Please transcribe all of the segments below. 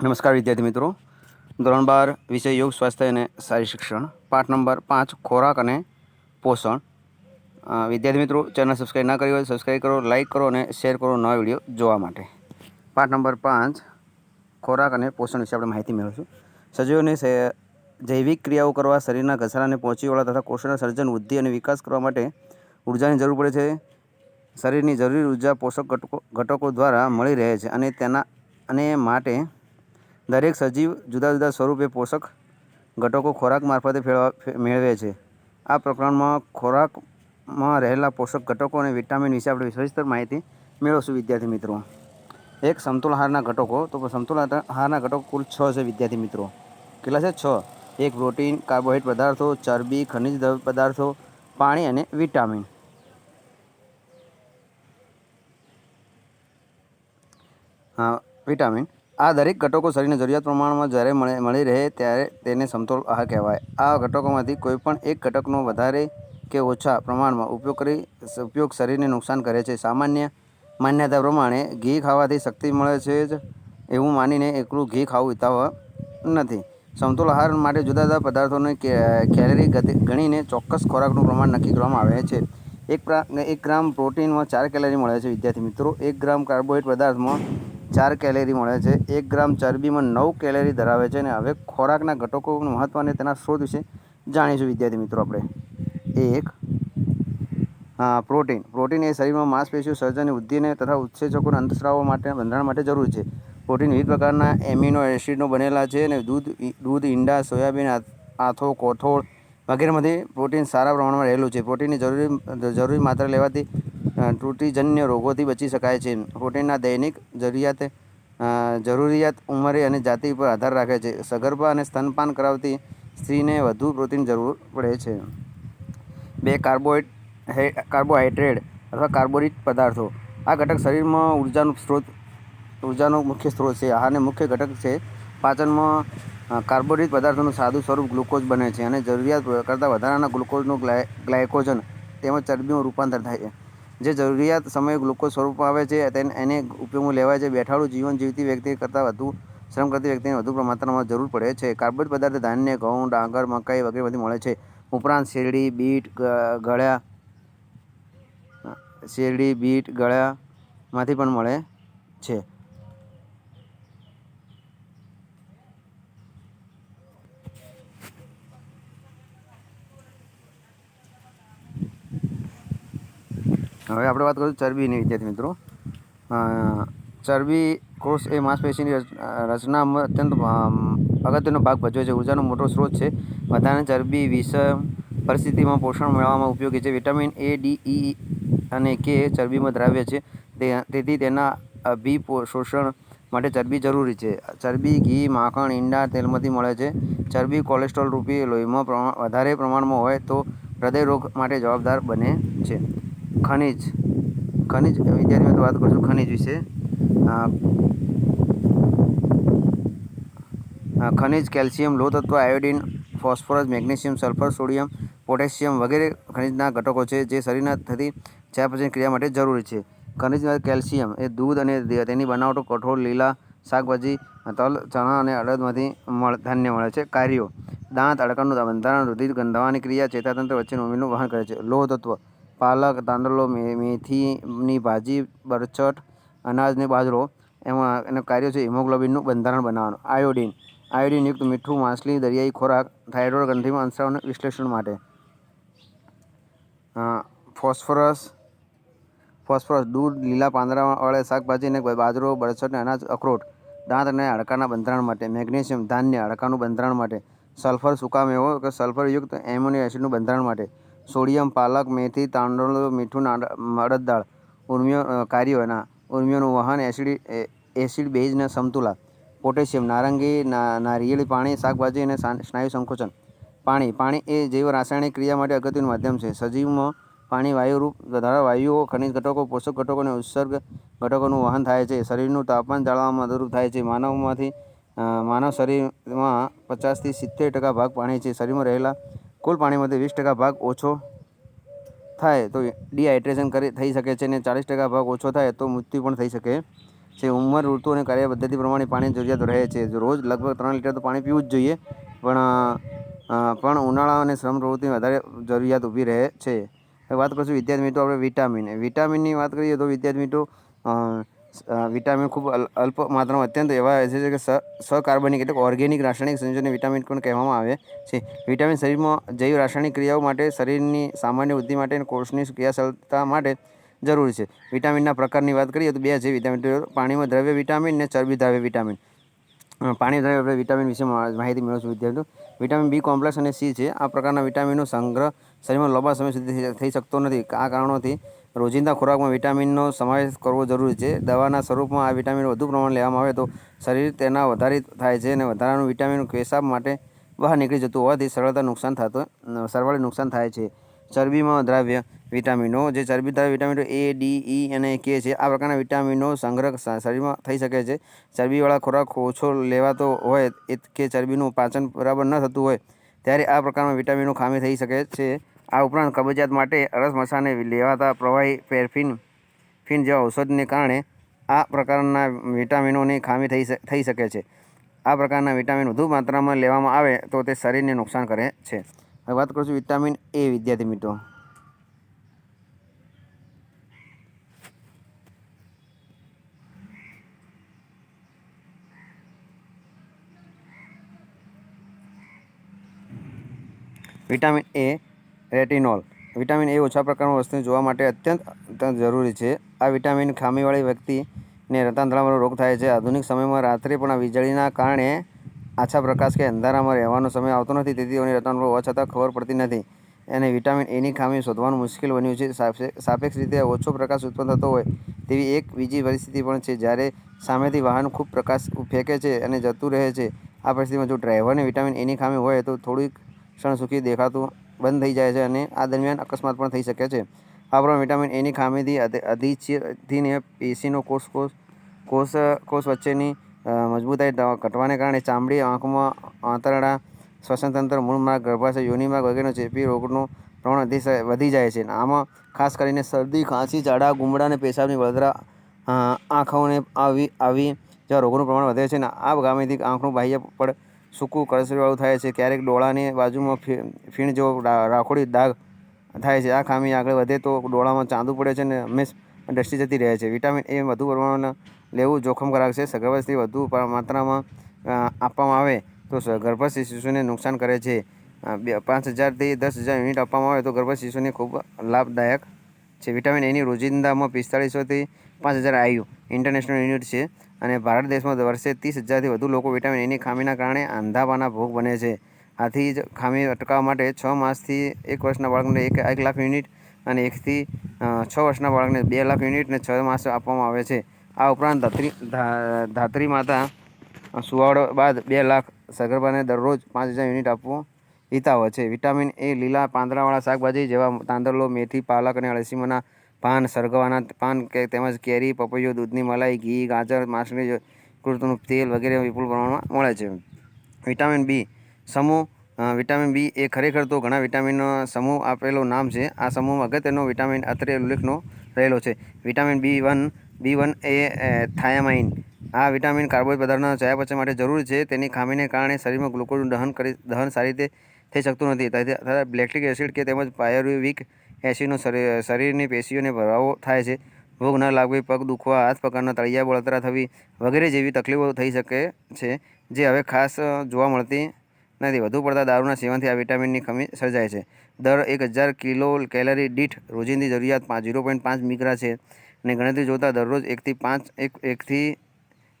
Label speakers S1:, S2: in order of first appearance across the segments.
S1: નમસ્કાર વિદ્યાર્થી મિત્રો. ધોરણ બાર, વિષય યોગ, સ્વાસ્થ્ય અને સારી શિક્ષણ. પાઠ નંબર પાંચ, ખોરાક અને પોષણ. વિદ્યાર્થી મિત્રો, ચેનલ સબસ્ક્રાઈબ ના કરી હોય સબસ્ક્રાઈબ કરો, લાઇક કરો અને શેર કરો નવા વીડિયો જોવા માટે. પાઠ નંબર પાંચ, ખોરાક અને પોષણ વિશે આપણે માહિતી મેળવીશું. સજીવોને જૈવિક ક્રિયાઓ કરવા, શરીરના ઘસારાને પહોંચી વળવા તથા કોષોના સર્જન, વૃદ્ધિ અને વિકાસ કરવા માટે ઉર્જાની જરૂર પડે છે. શરીરની જરૂરી ઊર્જા પોષક ઘટકો ઘટકો દ્વારા મળી રહે છે અને તેના, અને માટે દરેક સજીવ જુદા જુદા સ્વરૂપે પોષક ઘટકો ખોરાક મારફતે ફેળવા મેળવે છે. આ પ્રકરણમાં ખોરાકમાં રહેલા પોષક ઘટકો અને વિટામિન વિશે આપણે સવિસ્તર માહિતી મેળવશું, વિદ્યાર્થી મિત્રો. એક સમતુલ આહારના ઘટકો, તો સમતુલ આહારના ઘટકો કુલ છ છે, વિદ્યાર્થી મિત્રો. કેટલા છે? છ. એક પ્રોટીન કાર્બોહાઈડ પદાર્થો, ચરબી, ખનિજ દ્રવ્ય પદાર્થો, પાણી અને વિટામિન. હા, વિટામિન. આ દરેક ઘટકો શરીરને જરૂરિયાત પ્રમાણમાં જ્યારે મળે રહે ત્યારે તેને સમતોલ આહાર કહેવાય. આ ઘટકોમાંથી કોઈપણ એક ઘટકનો વધારે કે ઓછા પ્રમાણમાં ઉપયોગ કરી, ઉપયોગ શરીરને નુકસાન કરે છે. સામાન્ય માન્યતા પ્રમાણે ઘી ખાવાથી શક્તિ મળે છે જ એવું માનીને એકલું ઘી ખાવું હિતાવહ નથી. સમતોલ આહાર માટે જુદા જુદા પદાર્થોને કેલરી ગણીને ચોક્કસ ખોરાકનું પ્રમાણ નક્કી કરવામાં આવે છે. એક પ્રા, એક ગ્રામ પ્રોટીનમાં ચાર કેલરી મળે છે. વિદ્યાર્થી મિત્રો, એક ગ્રામ કાર્બોહાઈડ્રેટ પદાર્થમાં ચાર કેલેરી મળે છે. એક ગ્રામ ચરબીમાં નવ કેલેરી ધરાવે છે અને હવે ખોરાકના ઘટકોનું મહત્ત્વ અને તેના સ્ત્રોત વિશે જાણીશું. વિદ્યાર્થી મિત્રો, આપણે. એક, હા, પ્રોટીન. પ્રોટીન એ શરીરમાં માંસપેશીઓ, સર્જન વૃદ્ધિને તથા ઉત્સેચકોના અંતસ્રાવો માટે, બંધારણ માટે જરૂરી છે. પ્રોટીન વિવિધ પ્રકારના એમિનો એસિડનો બનેલા છે અને દૂધ દૂધ, ઈંડા, સોયાબીન આથો, કોથોળ વગેરેમાંથી પ્રોટીન સારા પ્રમાણમાં રહેલું છે. પ્રોટીનની જરૂરી જરૂરી માત્રા લેવાથી ત્રુટિજન્ય રોગોથી બચી શકાય છે. પ્રોટીનના દૈનિક જરૂરિયાત જરૂરિયાત ઉંમરે અને જાતિ પર આધાર રાખે છે. સગર્ભા અને સ્તનપાન કરાવતી સ્ત્રીને વધુ પ્રોટીન જરૂર પડે છે. બે કાર્બોહાઈડ કાર્બોહાઈડ્રેટ અથવા કાર્બોરિક પદાર્થો. આ ઘટક શરીરમાં ઉર્જાનો સ્ત્રોત, ઉર્જાનો મુખ્ય સ્ત્રોત છે. આહારને મુખ્ય ઘટક છે. પાચનમાં કાર્બોરિક પદાર્થોનું સાદું સ્વરૂપ ગ્લુકોઝ બને છે અને જરૂરિયાત કરતાં વધારાના ગ્લુકોઝનું ગ્લાય, ગ્લાયકોજન તેમજ ચરબીમાં રૂપાંતર થાય છે. જે જરૂરિયાત સમયે ગ્લુકોઝ સ્વરૂપમાં આવે છે, તેને, એને ઉપયોગમાં લેવાય છે. બેઠાડું જીવન જીવતી વ્યક્તિ કરતાં વધુ, શ્રમ કરતી વ્યક્તિને વધુ માત્રામાં જરૂર પડે છે. કાર્બોહાઈડ્રેટ પદાર્થ, ધાન્ય, ઘઉં, ડાંગર, મકાઈ વગેરેમાંથી મળે છે. ઉપરાંત શેરડી, બીટ ગળ્યા શેરડી, બીટ, ગળ્યામાંથી પણ મળે છે. હવે આપણે વાત કરીશું ચરબીની વિદ્યાર્થી મિત્રો. ચરબી, કોષ એ માંસપેશીની રચ- રચનામાં અત્યંત અગત્યનો ભાગ ભજવે છે. ઉર્જાનો મોટો સ્ત્રોત છે. વધારે ચરબી વિષમ પરિસ્થિતિમાં પોષણ મેળવવામાં ઉપયોગી છે. વિટામિન એ, ડી, ઈ, અને કે ચરબીમાં દ્રાવ્ય છે. તેથી તેના અભિશોષણ માટે ચરબી જરૂરી છે. ચરબી, ઘી, માખણ, ઈંડા તેલમાંથી મળે છે. ચરબી કોલેસ્ટ્રોલ રૂપી લોહીમાં પ્રમાણ વધારે પ્રમાણમાં હોય તો હૃદય રોગ માટે જવાબદાર બને છે. ખનિજ. ખનિજ વિદ્યાર્થી વાત છું ખનિજ વિશે. ખનિજ, કેલ્શિયમ લોહ તત્વ, iodine, phosphorus, magnesium, sulphur, sodium, potassium વગેરે ખનિજના ઘટકો છે જે શરીરના થતી ચયાપચયની ક્રિયા માટે જરૂરી છે. ખનિજ કેલ્શિયમ એ દૂધ અને તેની બનાવટો કઠોળ, લીલા શાકભાજી, તલ, ચણા અને અડદમાંથી ધાન્ય મળે છે. કાર્યો. દાંત, અડકણનું બંધારણ રુધિર ગંધાવાની ક્રિયા, ચેતાતંત્ર વચ્ચેનું ઉમેરનું વહન કરે છે. લોહ તત્વ. પાલક, તાંદળો મેથીની ભાજી બરછટ અનાજને બાજરો. એમાં એનું કાર્ય છે હિમોગ્લોબિનનું બંધારણ બનાવવાનું. આયોડિન. આયોડિનયુક્ત મીઠું, માછલી, દરિયાઈ ખોરાક, થાઇરોઇડ ગ્રંથિમાં અંશાઓના વિશ્લેષણ માટે. ફોસ્ફરસ. ફોસ્ફરસ, દૂધ, લીલા પાંદડાવાળા શાકભાજી અને બાજરો બરછટ અને અનાજ, અખરોટ, દાંત અને હાડકાના બંધારણ માટે. મેગ્નેશિયમ, ધાન્ય, હાડકાનું બંધારણ માટે. સલ્ફર સૂકા મેવો કે સલ્ફરયુક્ત એમોનિયા એસિડનું બંધારણ માટે. સોડિયમ, પાલક, મેથી તાંદળો મીઠું અડદ દાળ, ઉર્મિયો કાર્યોના કાર્યો ઉર્મિયોનું વહન એસિડ એસિડ બેઝના સમતુલા. પોટેશિયમ, નારંગી નારિયેળી પાણી, શાકભાજી અને સ્નાયુ સંકોચન. પાણી પાણી એ જૈવ રાસાયણિક ક્રિયા માટે અગત્યનું માધ્યમ છે. સજીવમાં પાણી વાયુરૂપ, વધારા વાયુઓ, ખનિજ ઘટકો, પોષક ઘટકો અને ઉત્સર્ગ ઘટકોનું વહન થાય છે. શરીરનું તાપમાન જાળવવામાં મદદરૂપ થાય છે. માનવમાંથી માનવ શરીરમાં પચાસથી સિત્તેર ટકા ભાગ પાણી છે. શરીરમાં રહેલા કુલ પાણીમાંથી વીસ ટકા ભાગ ઓછો થાય તો ડિહાઇડ્રેશન કરી, થઈ શકે છે અને ચાલીસ ટકા ભાગ ઓછો થાય તો મૃત્યુ પણ થઈ શકે છે. ઉંમર, ઋતુ અને કાર્ય પદ્ધતિ પ્રમાણે પાણીની જરૂરિયાત રહે છે. રોજ લગભગ ત્રણ લીટર તો પાણી પીવું જ જોઈએ, પણ પણ ઉનાળા અને શ્રમ પ્રવૃત્તિ વધારે જરૂરિયાત ઊભી રહે છે. વાત કરીશું વિદ્યાર્થી મિત્રો, આપણે વિટામિન. વિટામિનની વાત કરીએ તો વિદ્યાર્થી મિત્રો વિટામિન ખૂબ અલ- અલ્પ માત્રામાં અત્યંત એવા છે કે સકાર્બનિક એટલે ઓર્ગેનિક રાસાયણિક સંયોજનને વિટામિન પણ કહેવામાં આવે છે. વિટામિન શરીરમાં જૈવ રાસાયણિક ક્રિયાઓ માટે, શરીરની સામાન્ય વૃદ્ધિ માટે અને કોષની ક્રિયાશીલતા માટે જરૂરી છે. વિટામિનના પ્રકારની વાત કરીએ તો બે છે વિટામિન પાણીમાં દ્રવ્ય વિટામિન અને ચરબી દ્રવ્ય વિટામિન પાણી દ્રવ્ય વિટામિન વિશે માહિતી મેળવશું વિદ્યાર્થીઓ. વિટામિન બી કોમ્પ્લેક્સ અને સી છે. આ પ્રકારના વિટામિનનો સંગ્રહ શરીરમાં લાંબા સમય સુધી થઈ શકતો નથી. આ કારણોથી રોજિંદા ખોરાકમાં વિટામિનનો સમાવેશ કરવો જરૂરી છે. દવાના સ્વરૂપમાં આ વિટામિન વધુ પ્રમાણમાં લેવામાં આવે તો શરીર તેના વધારિત થાય છે અને વધારાનું વિટામિન પેશાબ માટે બહાર નીકળી જતું હોવાથી સરળતા નુકસાન થતું, સરવાળે નુકસાન થાય છે. ચરબીમાં દ્રાવ્ય વિટામિનો, જે ચરબી દ્રાવ્ય વિટામિનો એ, ડી, ઈ અને કે છે, આ પ્રકારના વિટામિનો સંગ્રહ શરીરમાં થઈ શકે છે. ચરબીવાળા ખોરાક ઓછો લેવાતો હોય કે ચરબીનું પાચન બરાબર ન થતું હોય, ત્યારે આ પ્રકારના વિટામિનો ખામી થઈ શકે છે. આ ઉપરાંત કબજિયાત માટે અરસ મસાને લેવાતા પ્રવાહી પેરફિન ફિન જેવા ઔષધને કારણે આ પ્રકારના વિટામિનોની ખામી થઈ થઈ શકે છે. આ પ્રકારના વિટામિન વધુ માત્રામાં લેવામાં આવે તો તે શરીરને નુકસાન કરે છે. હવે વાત કરીશું વિટામિન એ વિદ્યાર્થી મિત્રો. Vitamin A retinol. Vitamin A ઓછા પ્રકારમાં વસ્તુ જોવા માટે અત્યંત અત્યંત જરૂરી છે. આ વિટામિન ખામીવાળી વ્યક્તિને રતાંતળામાં રોગ થાય છે. આધુનિક સમયમાં રાત્રે પણ આ વીજળીના કારણે આછા પ્રકાશ કે અંધારામાં રહેવાનો સમય આવતો નથી, તેથી તેઓને રતાંતરો હોવા છતાં ખબર પડતી નથી. અને વિટામિન એની ખામી શોધવાનું મુશ્કેલ બન્યું છે. સાપે- સાપેક્ષ રીતે ઓછો પ્રકાશ ઉત્પન્ન થતો હોય તેવી એક બીજી પરિસ્થિતિ પણ છે, જ્યારે સામેથી વાહન ખૂબ પ્રકાશ ફેંકે છે અને જતું રહે છે. આ પરિસ્થિતિમાં જો ડ્રાઈવરને વિટામિન એની ખામી હોય તો થોડીક ક્ષણ સુખી દેખાતું બંધ થઈ જાય છે અને આ દરમિયાન અકસ્માત પણ થઈ શકે છે. આ પ્રમાણે વિટામિન એની ખામીથી અધિચ્છીને પેશીનો કોષ કોષ કોષ કોષ વચ્ચેની મજબૂતાઈ ઘટવાને કારણે ચામડી, આંખમાં આંતરડા, શ્વસનતંત્ર મૂળમાર્ગ ગર્ભાશય યોનિમાર્ગ વગેરેનો ચેપી રોગનું પ્રમાણ અતિશય વધી જાય છે. આમાં ખાસ કરીને શરદી, ખાંસી, ઝાડા ગુમડા અને પેશાબની બળતરા આંખોને આવી આવી જેવા રોગોનું પ્રમાણ વધે છે અને આ ગામેથી આંખનું બાહ્ય પડ સૂકું કરસરીવાળું થાય છે. ક્યારેક ડોળાની બાજુમાં ફી- ફીણ જેવો રાખોડી દાગ થાય છે. આ ખામી આગળ વધે તો ડોળામાં ચાંદુ પડે છે અને હંમેશ દ્રષ્ટિ જતી રહે છે. વિટામિન એ વધુ પ્રમાણમાં લેવું જોખમકારક છે. ગર્ભવતી વધુ માત્રામાં આપવામાં આવે તો ગર્ભસ્થ શિશુને નુકસાન કરે છે. પાંચ હજારથી દસ હજાર યુનિટ આપવામાં આવે તો ગર્ભસ્થ શિશુને ખૂબ લાભદાયક છે. વિટામિન એની રોજિંદામાં પિસ્તાળીસોથી પાંચ હજાર આયુ. ઇન્ટરનેશનલ યુનિટ છે. અને ભારત દેશમાં વર્ષે ત્રીસ હજારથી વધુ લોકો વિટામિન એની ખામીના કારણે અંધાપાના ભોગ બને છે. આથી જ ખામી અટકાવવા માટે છ માસથી એક વર્ષના બાળકને એક એક લાખ યુનિટ અને એકથી છ વર્ષના બાળકને બે લાખ યુનિટ અને છ માસ આપવામાં આવે છે. આ ઉપરાંત ધાત્રી ધાત્રી માતા સુવાડો બાદ બે લાખ સગર્ભાને દરરોજ પાંચ હજાર યુનિટ આપવું હિતાવ છે. વિટામિન એ લીલા પાંદડાવાળા શાકભાજી જેવા તાંદળો મેથી, પાલક અને અળસીમાંના પાન સરગવાના, પાન કે તેમજ કેરી, પપૈયો, દૂધની મલાઈ, ઘી, ગાજર માછલી કૃતનું તેલ વગેરે વિપુલ પ્રમાણમાં મળે છે. Vitamin B. સમૂહ વિટામિન બી એ ખરેખર તો ઘણા વિટામિનનો સમૂહ આપેલું નામ છે. આ સમૂહમાં અગત્યનો વિટામિન અત્રે ઉલ્લેખનો રહેલો છે. Vitamin B one B one એ થાયામાઇન. આ વિટામિન કાર્બોહાઈડ્રેટ પદાર્થના ચયાપચય માટે જરૂરી છે. તેની ખામીને કારણે શરીરમાં ગ્લુકોઝનું દહન કરી, દહન સારી રીતે થઈ શકતું નથી. તથા બ્લેક્ટિક એસિડ કે તેમજ પાયરુવિક શરીર શરીરની પેશીઓને ભરાવો થાય છે. ભોગ ન લાગવી, પગ દુખવા, હાથ પગના તળિયા બળતરા થવી વગેરે જેવી તકલીફો થઈ શકે છે, જે હવે ખાસ જોવા મળતી નથી. વધુ પડતા દારૂના સેવનથી આ વિટામિનની કમી સર્જાય છે. દર એક હજાર કિલો કેલરી દીઠ રોજિંદી જરૂરિયાત પાંચ ઝીરો પોઈન્ટ પાંચ મિગ્રા છે અને ગણતરી જોતાં દરરોજ એકથી પાંચ, એક એકથી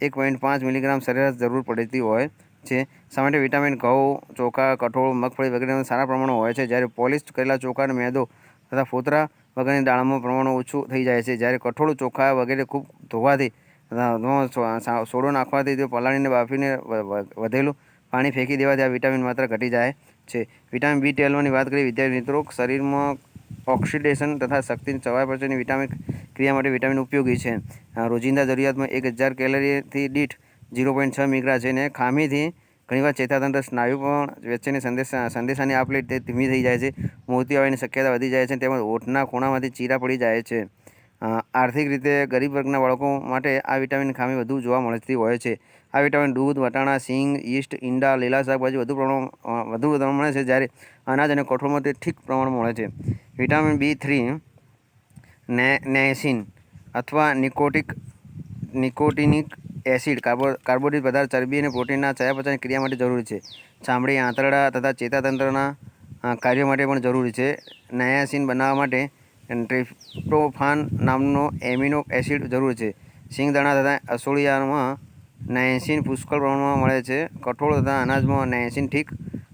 S1: એક પોઈન્ટ પાંચ મિલીગ્રામ સરેરાશ જરૂર પડતી હોય છે. માટે વિટામિન ઘઉં, ચોખા, કઠોળ, મગફળી વગેરેમાં સારા પ્રમાણમાં હોય છે. જ્યારે પોલિશ કરેલા ચોખા અને મેદો તથા ફોતરા વગેરેની દાળમાં પ્રમાણ ઓછું થઈ જાય છે. જ્યારે કઠોળ, ચોખા વગેરે ખૂબ ધોવાથી સોડો નાખવાથી તે પલાળીને બાફીને વધેલું પાણી ફેંકી દેવાથી આ વિટામિન માત્રા ઘટી જાય છે. વિટામિન બી ટ્વેલ્વની વાત કરીએ, વિદ્યાર્થી મિત્રો, શરીરમાં ઓક્સિડેશન તથા શક્તિની શક્તિ પરસેની વિટામિન ક્રિયા માટે વિટામિન ઉપયોગી છે. રોજિંદા જરૂરિયાતમાં એક હજાર કેલરીથી દીઠ ઝીરો પોઈન્ટ છ મિગ્રા છે અને ખામીથી ઘણીવાર ચેતાતંત્ર સ્નાયુ પણ વચ્ચેની સંદેશા સંદેશાની આપ લે તે ધીમી થઈ જાય છે. મોતી આવવાની શક્યતા વધી જાય છે તેમજ ઓઠના ખૂણામાંથી ચીરા પડી જાય છે. આર્થિક રીતે ગરીબ વર્ગના બાળકો માટે આ વિટામિન ખામી વધુ જોવા મળતી હોય છે. આ વિટામિન દૂધ, વટાણા, સિંગ, યીસ્ટ, ઈંડા, લીલા શાકભાજી વધુ પ્રમાણ વધુ પ્રમાણમાં મળે છે જ્યારે અનાજ અને કઠોળમાં તે ઠીક પ્રમાણમાં મળે છે. વિટામિન બી થ્રી ને નેસિન અથવા નિકોટિક નિકોટિનિક એસિડ, કાર્બો, કાર્બોદિત પદાર્થ, ચરબી અને પ્રોટીનના ચયાપચયની ક્રિયા માટે જરૂરી છે. ચામડી, આંતરડા તથા ચેતાતંત્રના કાર્યો માટે પણ જરૂરી છે. નાયાસિન બનાવવા માટે ટ્રિપ્ટોફાન નામનો એમિનો એસિડ જરૂર છે. સિંગદાણા તથા અસોળિયામાં નાયસિન પુષ્કળ પ્રમાણમાં મળે છે. કઠોળ તથા અનાજમાં નાયસિન ઠીક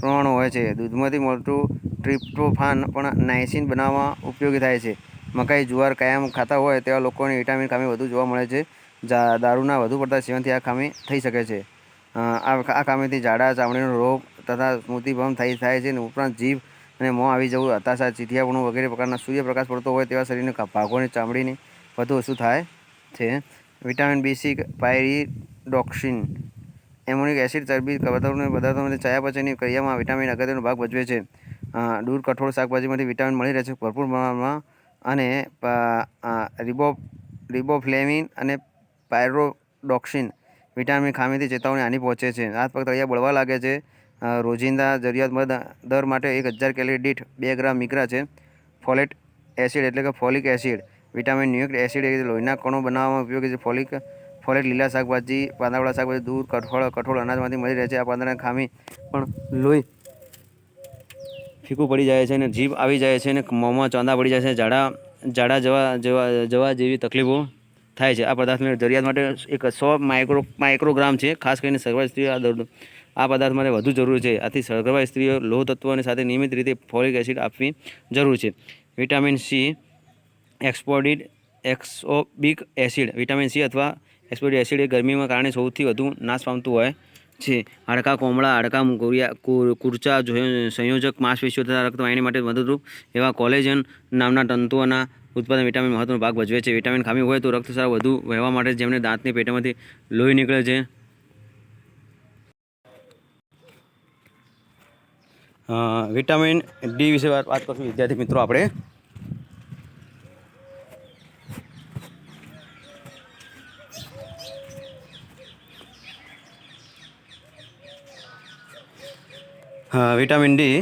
S1: પ્રમાણમાં હોય છે. દૂધમાંથી મળતું ટ્રિપ્ટોફાન પણ નાયસીન બનાવવામાં ઉપયોગી થાય છે. મકાઈ, જુવાર કાયમ ખાતા હોય તેવા લોકોને વિટામિન ખામી વધુ જોવા મળે છે. દારૂના વધુ પડતા સેવનથી આ ખામી થઈ શકે છે. આ ખામીથી ઝાડા, ચામડીનો રોગ તથા સ્મૃતિભંગ થઈ, થાય છે અને ઉપરાંત જીભ અને મોં આવી જવું, હતાશા ચીથિયાપણું વગેરે પ્રકારના સૂર્યપ્રકાશ પડતો હોય તેવા શરીરના ભાગોની ચામડીની વધુ ઓછું થાય છે. Vitamin B, C, pyridoxine, એમોનિક acid, ચરબી પદાર્થોને, પદાર્થોમાંથી ચયાપચયની ક્રિયામાં વિટામિન અગત્યનો ભાગ ભજવે છે. દૂર કઠોળ, શાકભાજીમાંથી વિટામિન મળી રહે છે. ભરપૂર પ્રમાણમાં અને રિબો, રિબોફ્લેમિન અને પાયરોડોક્સિન વિટામિન ખામીથી ચેતવણી હાની પહોંચે છે. હાથ પગ તળિયા બળવા લાગે છે. રોજિંદા જરૂરિયાતમંદ દર માટે એક હજાર કેલરી દીઠ બે ગ્રામ મીકરા છે. ફોલેટ એસિડ એટલે કે folic acid. Vitamin nucleic acid એ લોહીના કણો બનાવવામાં ઉપયોગી છે. ફોલિક, ફોલેટ લીલા શાકભાજી પાંદડાવાળા શાકભાજી, દૂધ, કઠોળ કઠોળ અનાજમાંથી મળી રહે છે. આ પાંદડાની ખામી પણ લોહી ફીકું પડી જાય છે અને જીભ આવી જાય છે અને મોંમાં ચોંદા પડી જાય છે. ઝાડા ઝાડા જવા જવા જવા જેવી તકલીફો થાય છે. આ પદાર્થની જરૂરિયાત માટે એક સો માઇક્રો માઇક્રોગ્રામ છે. ખાસ કરીને સગર્ભા સ્ત્રીઓ આ આ પદાર્થ માટે વધુ જરૂરી છે. આથી સગર્ભા સ્ત્રીઓ લોહ તત્વોની સાથે નિયમિત રીતે ફોલિક એસિડ આપવી જરૂર છે. વિટામિન સી એક્સપોર્ડિડ એક્સોબિક એસિડ વિટામિન સી અથવા એક્સપોર્ડિક એસિડ એ ગરમીમાં કારણે સૌથી વધુ નાશ પામતું હોય છે. હાડકા, કોમળા, હાડકા કુરિયા કુર્ચા સંયોજક માંસપેશીઓ તથા રક્તવાહિની માટે મદદરૂપ એવા કોલેજન નામના તંતુઓના ઉત્પાદન વિટામિન મહત્વનો ભાગ ભજવે છે. વિટામિન ખામી હોય તો રક્તસ્રાવ વધુ વહેવા માટે જેમને દાંતની પેટામાંથી લોહી નીકળે છે. વિટામિન ડી વિશે વાત કરશું વિદ્યાર્થી મિત્રો આપણે. વિટામિન ડી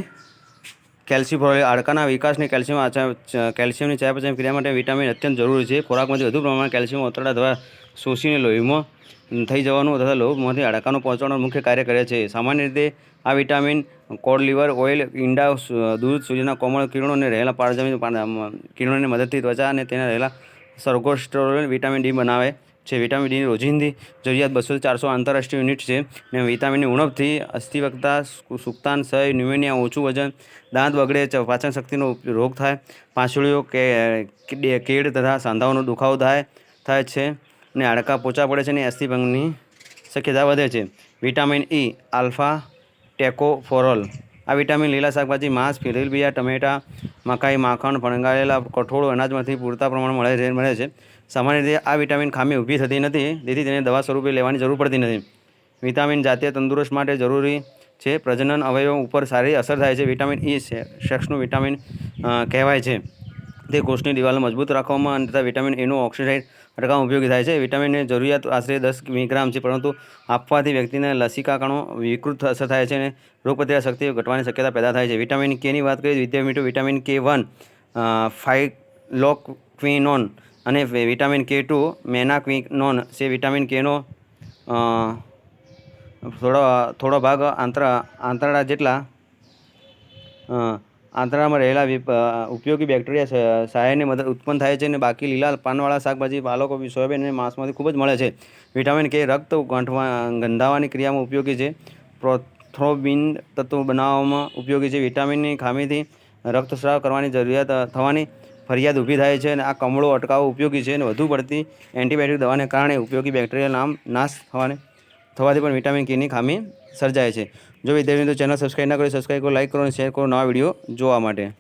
S1: કેલ્શિયમ હાડકાના વિકાસની કેલ્શિયમ કેલ્શિયમની ચયાપચય ક્રિયા માટે વિટામિન અત્યંત જરૂરી છે. ખોરાકમાંથી વધુ પ્રમાણમાં કેલ્શિયમ ઓતરડા દ્વારા શોષીને લોહીમાં થઈ જવાનું તથા લોહીમાંથી હાડકાનું પહોંચવાનું મુખ્ય કાર્ય કરે છે. સામાન્ય રીતે આ વિટામિન, કોડ લીવર, ઓઇલ, ઈંડા દૂધ, સૂર્યના કોમળ કિરણો અને રહેલા પારજમી કિરણોની મદદથી ત્વચા અને તેના રહેલા સર્ગોસ્ટ્રોલ વિટામિન ડી બનાવે. છે વિટામિન ડીની રોજિંદી જરૂરિયાત બસો ચારસો આંતરરાષ્ટ્રીય યુનિટ છે ને વિટામિનની ઉણપથી અસ્થિવક્તા સુક્તાન, સય, ન્યુમોનિયા, ઓછું વજન, દાંત બગડે પાચન શક્તિનો રોગ થાય પાંસળીઓ કે કેડ તથા સાંધાઓનો દુખાવો થાય થાય છે ને હાડકાં પોચા પડે છે અને અસ્થિભંગની શક્યતા વધે છે. Vitamin E, alpha, tocopherol. આ વિટામિન લીલા શાકભાજી, માંસ ફિલેલ્બિયા ટમેટા, મકાઈ, માખણ ફણગાવેલા કઠોળ અનાજમાંથી પૂરતા પ્રમાણમાં મળે છે મળે છે. સામાન્ય રીતે આ વિટામિન ખામી ઊભી થતી નથી, તેથી તેને દવા સ્વરૂપે લેવાની જરૂર પડતી નથી. વિટામિન જાતે તંદુરસ્ત માટે જરૂરી છે. પ્રજનન અવયવ ઉપર સારી અસર થાય છે. વિટામિન ઈ શેક્ષનું વિટામિન કહેવાય છે. તે કોષની દિવાલ મજબૂત રાખવામાં અને તથા વિટામિન એનું ઓક્સિડાઇડ અટકાવવામાં ઉપયોગી થાય છે. વિટામિનની જરૂરિયાત આશરે દસ મિલીગ્રામ છે, પરંતુ આપવાથી વ્યક્તિને લસિકા વિકૃત અસર થાય છે અને રોગપ્રતિકાર શક્તિ ઘટવાની શક્યતા પેદા થાય છે. વિટામિન કેની વાત કરીએ વિદ્યામિટો વિટામિન કે વન ફાઇલોક્વિનોન અને વિટામિન કે ટુ મેના મેનાક્વિનોન છે વિટામિન કેનો થોડો થોડો ભાગ આંતર આંતરડા જેટલા આંતરડામાં રહેલા ઉપયોગી બેક્ટેરિયા સહાયની મદદ ઉત્પન્ન થાય છે અને બાકી લીલા પાનવાળા શાકભાજી, પાલકો સોયાબીન અને માંસમાંથી ખૂબ જ મળે છે. વિટામિન કે રક્ત ગંઠવા ગંધાવાની ક્રિયામાં ઉપયોગી છે. પ્રોથ્રોબિન તત્વો બનાવવામાં ઉપયોગી છે. વિટામિનની ખામીથી રક્તસ્રાવ કરવાની જરૂરિયાત થવાની ફરિયાદ ઊભી થાય છે અને આ કમળો અટકાવવો ઉપયોગી છે અને વધુ પડતી એન્ટીબાયોટિક દવાને કારણે ઉપયોગી બેક્ટેરિયા નામ નાશ થવાને થવાથી પણ વિટામિન કેની ખામી સર્જાય છે. જો વિદ્યાર્થીઓ ચેનલ સબસ્ક્રાઈબ ના કરો સબસ્ક્રાઈબ કરો લાઈક કરો અને શેર કરો નવા વીડિયો જોવા માટે.